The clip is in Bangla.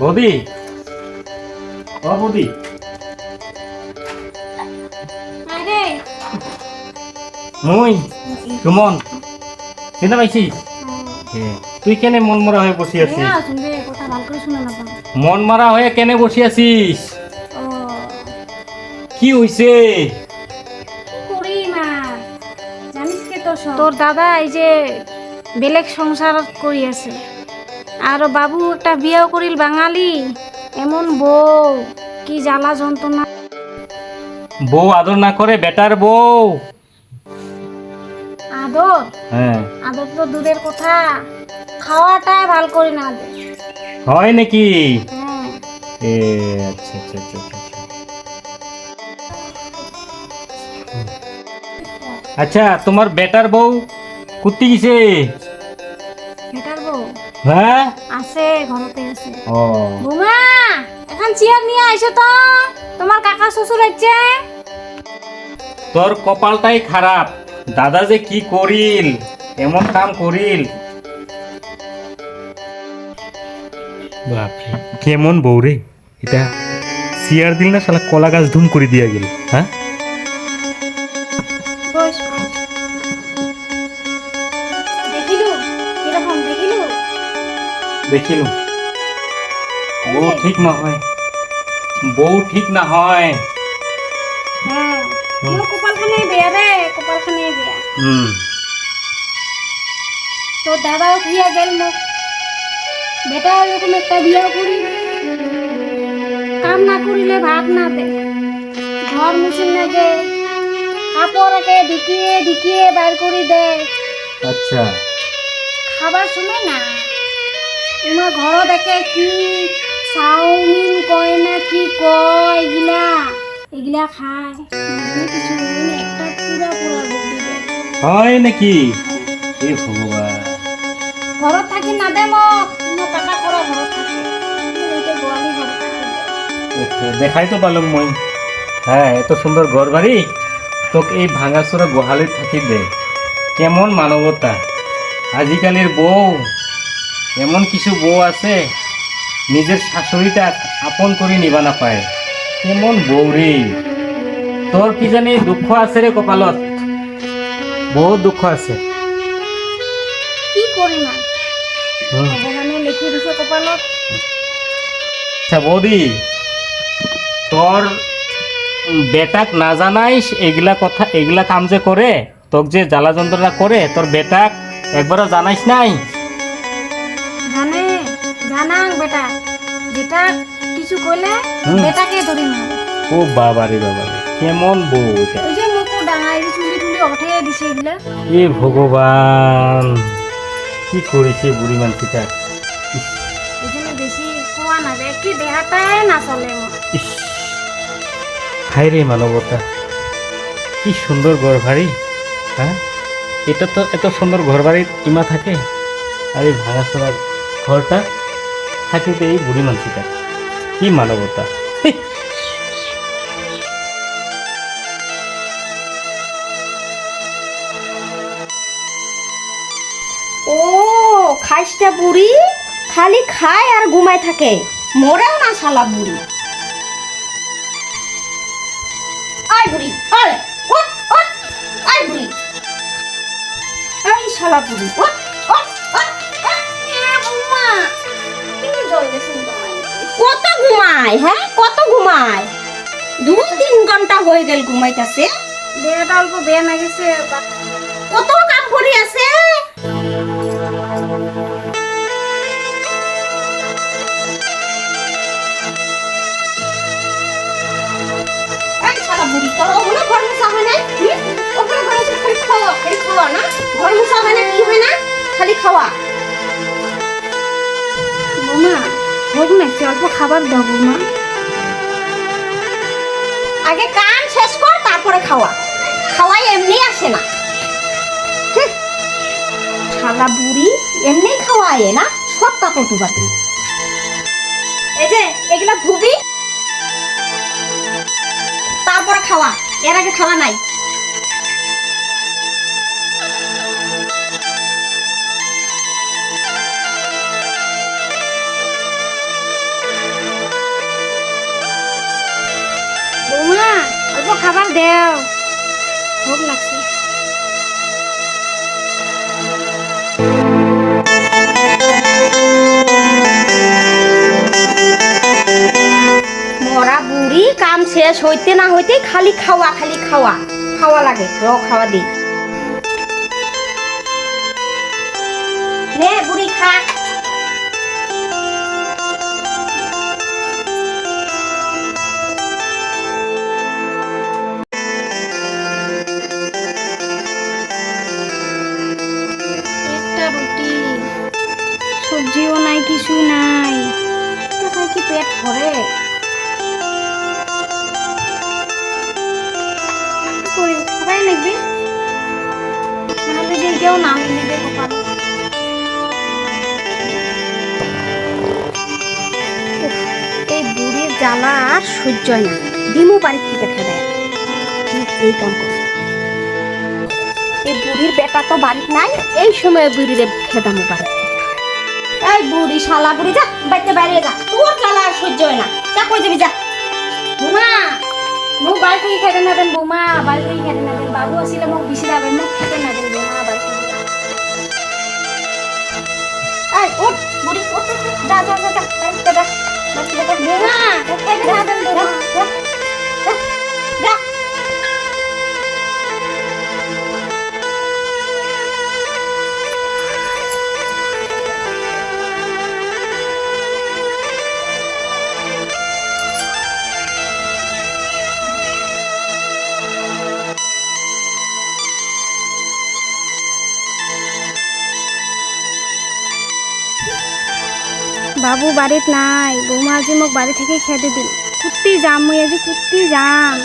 বৌদি। ও বৌদি। মুই সুমন চিন্তা পাইছিস এ, তুই কেনে মন মরা হয়ে বসে আছিস? না শুনবে কথা ভালো করে শুনে না পাও মন মারা হয়ে কেনে বসে আছিস? কি হইছে? তোর দাদা এই যে বেলেগ সংসার করি আছে আর বাবু একটা বিয়েও করিল বাঙালি। এমন বউ কি জ্বালা যন্ত্রণা। বউ আদর না করে বেটার বউ। আদর? হ্যাঁ। আদর তো দূরের কথা। খাওয়াটা ভালো করে না হয় নাকি? হ্যাঁ। এ আচ্ছা আচ্ছা আচ্ছা আচ্ছা, আচ্ছা। আচ্ছা তোমার বেটার বউ কুত্তি গেছে হ্যাঁ? আছে ঘরতে আছে। ও। বুমা এখন চেয়ার নিয়ে আইসো তো। তোমার কাকা শ্বশুর আছে। তোর কপালটাই খারাপ। দাদা যে কি করিল? এমন কাম করিল? বাপরে কেমন বউ রে। এটা সিয়ার দিল না শালা কলা গাছ ধুম করে দিয়া গেল হ্যাঁ? দেখিল বউ ঠিক না হয় বউ ঠিক না হয় হ্যাঁ মোর কপালখানে বেয়া রে কপালখানে বেয়া। হুম। তো দাদাও থিয়া গেল মোক। বেটা এরকম একটা বিয়া করি কাম না করিলে ভাত না দে। ঘর মুছিল না দে কাপড় ঢিকিয়ে ঢিকিয়ে বাইর করে দে। আচ্ছা। খাবার সময় না। তোমার ঘর দেখে কি চাউমিন কয় না কি কয় এগুলা? এগুলা খায়। মানে কিছু একটা পুরা পুরা হয় নাকি? এ ভগবান। ঘৰত থাকি মোক থাকে। আচ্ছা, দেখাই তো পারলাম মই। হ্যাঁ এত সুন্দর ঘর বাড়ি। তোকে এই ভাঙাচোরা গোহালিত থাকি দে। কেমন মানবতা। আজিকালির বউ। এমন কিছু বউ আছে নিজের শাশুড়িটা আপন করে নিবা না পায়। কেমন বউ রে তোর কি জানি দুঃখ আছে রে কপালত? বহুত দুঃখ আছে। কি দিছে কপালত। আচ্ছা বৌদি তোর বেটাক না জানাইস এগুলা কথা এগুলা কাম যে করে তোক যে জ্বালা যন্ত্রণা করে তোর বেটাক একবারও জানাইস নাই? জানে জানাং বেটা বেটা কিছু কইলে। বেটাকে ধরিম ও বাবারে বাবারে কেমন বউ এটা। ওই যে মোকো ডাঙাই চুলি টুলি অঠে দিছে এগুলা। এ ভগবান কি করেছে বুড়ি মানসিটা জন্য বেশি কোয়া না যায় কি দেহাটাই না চলে ইস। হায় রে মানবতা কি সুন্দর ঘর বাড়ি হ্যাঁ? এটা তো এত সুন্দর ঘর বাড়ির ইমা থাকে। আর এই ভাঙাচোরা ঘরটা থাকে তো এই বুড়ি মানসিটা। কি মানবতা? ও খাইসটা বুড়ি? খালি খায় আর ঘুমায় থাকে। মরেও না শালা বুড়ি। আয় বুড়ি, আয়। ওঠ ওঠ আয় বুড়ি। আই শালা বুড়ি ওঠ কত ঘুমায় হ্যাঁ কত ঘুমায় দু তিন ঘণ্টা হয়ে গেল ঘুমাইতাছে দেহাটা অল্প বেয়া লাগিছে কত কাম করি আছে হয় না? খাওয়া, খাওয়া না? ঘর হয় না, কি হয় না? খালি খাওয়া। হোক না একটু অল্প খাবার দাও বৌমা। আগে কান শেষ কর তারপরে খাওয়া। খাওয়াই এমনি আসে না। শালা বুড়ি এমনি খাওয়ায় না? সব কাপড় টুবাতে এই যে এগুলা ধুবি। তারপরে খাওয়া। এর আগে খাওয়া নাই। দেও। ভোগ মরা বুড়ি কাম শেষ হইতে না হইতে খালি খাওয়া খালি খাওয়া। খাওয়া লাগে, র খাওয়া দি। নাই কিছু নাই। কি পেট ভরে? এই বুড়ির জ্বালা আর সহ্য হয় না। ডিমও বাড়ির থেকে ঠিক এই বুড়ির বেটা তো বাড়িতে নাই, এই সময় বুড়িরে খেদামো বাড়ি এই বুড়ি শালা বুড়ি, যা বাইতে বাইরে যা। তোর জ্বালা আর সহ্য হয় না। যা, কই যাবি, যা। বুমা, মোক বাড়ি থেকে খেতে না দেন, বৌমা বাড়ি থেকে খেতে না দেন। বাবু আছিলে, মোক বিচি যাবে মোক খেতে না বাবু বাড়িত নাই, বৌমা আজি মোক বাড়ি থেকে খেদে দিল। কুত্তি যাম মই আজি, কুত্তি যাম।